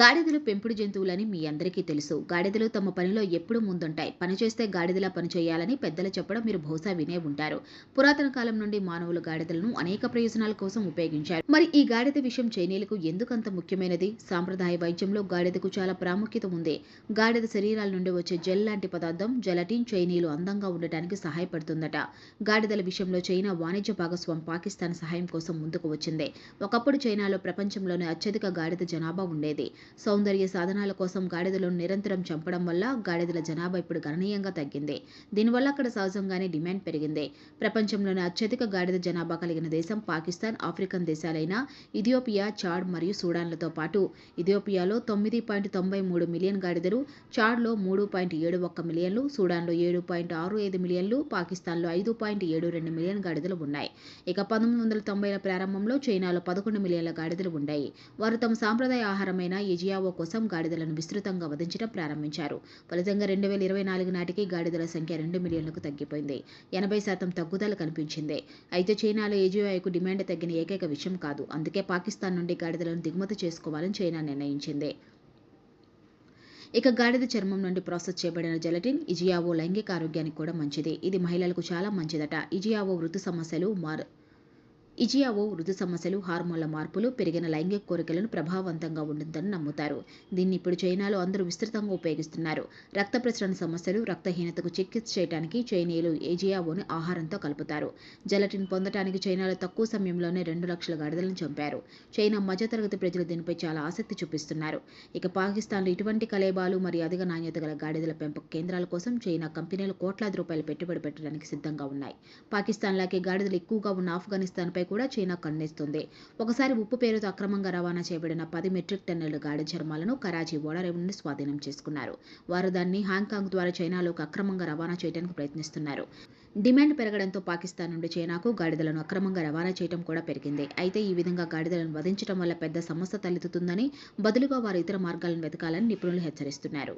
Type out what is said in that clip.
గాడిదలు పెంపుడు జంతువులని మీ అందరికీ తెలుసు. గాడిదలు తమ పనిలో ఎప్పుడూ ముందుంటాయి. పనిచేస్తే గాడిదలా పనిచేయాలని పెద్దలు చెప్పడం మీరు బహుశా వినే ఉంటారు. పురాతన కాలం నుండి మానవులు గాడిదలను అనేక ప్రయోజనాల కోసం ఉపయోగించారు. మరి ఈ గాడిద విషయం చైనీయులకు ఎందుకంత ముఖ్యమైనది? సాంప్రదాయ వైద్యంలో గాడిదకు చాలా ప్రాముఖ్యత ఉంది. గాడిద శరీరాల నుండి వచ్చే జెల్ లాంటి పదార్థం జెలటిన్ చైనీయులు అందంగా ఉండటానికి సహాయపడుతుందట. గాడిదల విషయంలో చైనా వాణిజ్య భాగస్వామి పాకిస్తాన్ సహాయం కోసం ముందుకు వచ్చింది. ఒకప్పుడు చైనాలో ప్రపంచంలోనే అత్యధిక గాడిద జనాభా ఉండేది. సౌందర్య సాధనాల కోసం గాడిదలను నిరంతరం చంపడం వల్ల గాడిదల జనాభా ఇప్పుడు గణనీయంగా తగ్గింది. దీనివల్ల అక్కడ సహజంగానే డిమాండ్ పెరిగింది. ప్రపంచంలోనే అత్యధిక గాడిద జనాభా కలిగిన దేశం పాకిస్తాన్ ఆఫ్రికన్ దేశాలైన ఇథియోపియా చాడ్ మరియు సూడాన్లతో పాటు. ఇథియోపియాలో తొమ్మిది పాయింట్ తొంభై మూడు మిలియన్ గాడిదలు చాడ్లో మూడు పాయింట్ ఏడు ఒక్క మిలియన్లు సూడాన్లో ఏడు పాయింట్ ఆరు ఐదు మిలియన్లు పాకిస్తాన్లో ఐదు పాయింట్ ఏడు రెండు మిలియన్ గాడిదలు ఉన్నాయి. ఇక పంతొమ్మిది వందల తొంభైల ప్రారంభంలో చైనాలో పదకొండు మిలియన్ల గాడిదలు ఉన్నాయి. వారు తమ సాంప్రదాయ ఆహారమైన ఎజియావో కోసం గాడిదలను విస్తృతంగా వధించడం ప్రారంభించారు. ఫలితంగా రెండు వేల ఇరవై నాలుగు నాటికి గాడిదల సంఖ్య రెండు మిలియన్లకు తగ్గిపోయింది. ఎనభై శాతం తగ్గుదల కనిపించింది. అయితే చైనాలో ఏజియాకు డిమాండ్ తగ్గిన ఏకైక విషయం కాదు. అందుకే పాకిస్తాన్ నుండి గాడిదలను దిగుమతి చేసుకోవాలని చైనా నిర్ణయించింది. ఇక గాడిద చర్మం నుండి ప్రాసెస్ చేయబడిన జెలటిన్ ఇజియావో లైంగిక ఆరోగ్యానికి కూడా మంచిది. ఇది మహిళలకు చాలా మంచిదట. ఇజియావో ఋతు సమస్యలు మార్ ఇజియావో ఋతు సమస్యలు హార్మోన్ల మార్పులు పెరిగిన లైంగిక కోరికలను ప్రభావవంతంగా ఉంటుందని నమ్ముతారు. దీన్ని ఇప్పుడు చైనాలో అందరూ విస్తృతంగా ఉపయోగిస్తున్నారు. రక్త ప్రసరణ సమస్యలు రక్తహీనతకు చికిత్స చేయడానికి చైనీయులు ఏజియావోని ఆహారంతో కలుపుతారు. జెలటిన్ పొందడానికి చైనాలో తక్కువ సమయంలోనే రెండు లక్షల గాడిదలను చంపారు. చైనా మధ్యతరగతి ప్రజలు దీనిపై చాలా ఆసక్తి చూపిస్తున్నారు. ఇక పాకిస్తాన్లో ఇటువంటి కలేబాలు మరియు అధిక నాణ్యత గల గాడిదల పెంపక కేంద్రాల కోసం చైనా కంపెనీలు కోట్లాది రూపాయలు పెట్టుబడి పెట్టడానికి సిద్ధంగా ఉన్నాయి. పాకిస్తాన్ లాగే గాడిదలు ఎక్కువగా ఉన్న ఆఫ్ఘనిస్తాన్పై కూడా చైనా కన్నేస్తుంది. ఒకసారి ఉప్పు పేరుతో అక్రమంగా రవాణా చేయబడిన పది మెట్రిక్ టన్నుల గాడి చర్మాలను కరాచీ ఓడరేవు నుండి స్వాధీనం చేసుకున్నారు. వారు దాన్ని హాంకాంగ్ ద్వారా చైనాలోకి అక్రమంగా రవాణా చేయడానికి ప్రయత్నిస్తున్నారు. డిమాండ్ పెరగడంతో పాకిస్తాన్ నుండి చైనాకు గాడిదలను అక్రమంగా రవాణా చేయడం కూడా పెరిగింది. అయితే ఈ విధంగా గాడిదలను వధించడం వల్ల పెద్ద సమస్య తలెత్తుతుందని బదులుగా వారు ఇతర మార్గాలను వెతకాలని నిపుణులు హెచ్చరిస్తున్నారు.